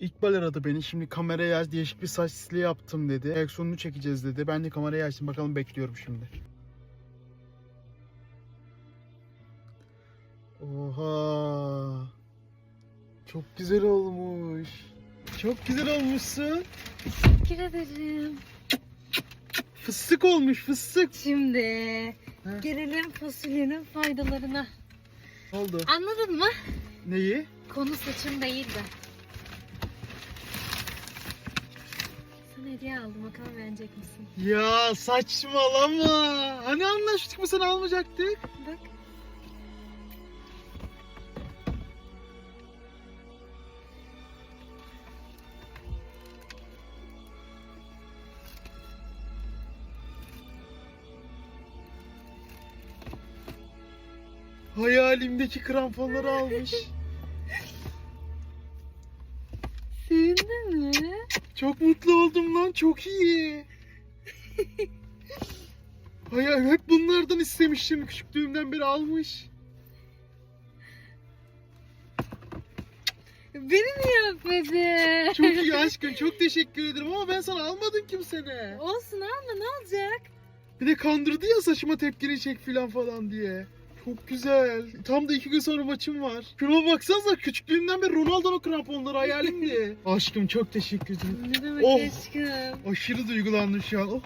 İkbal aradı beni. Şimdi kameraya aç değişik bir saç stili yaptım dedi. Reaksiyonunu çekeceğiz dedi. Ben de kamerayı açtım. Bakalım bekliyorum şimdi. Oha. Çok güzel olmuş. Çok güzel olmuşsun. Teşekkür ederim. Fıstık olmuş fıstık. Şimdi Ha? gelelim fasulyenin faydalarına. Ne oldu? Anladın mı? Neyi? Konu saçım değil de. Sana hediye aldım. Bakalım beğenecek misin? Ya saçmalama. Hani anlaştık mı sen almayacaktık? Bak. Hayalimdeki kramponları almış. Sevindin mi? Çok mutlu oldum lan. Çok iyi. Hayal hep bunlardan istemiştim. Küçüklüğümden beri almış. Beni niye öpmedin? Çok iyi aşkım. Çok teşekkür ederim ama ben sana almadım kimsene. Olsun alma ne olacak? Bir de kandırdı ya saçıma tepkini çek filan falan diye. Çok güzel. Tam da iki gün sonra maçım var. Şuna baksanıza küçüklüğümden beri Ronaldo'nun kramponları hayalimdi. Aşkım çok teşekkür ederim. Ne demek Oh. aşkım? Aşırı duygulandım şu an. Oh.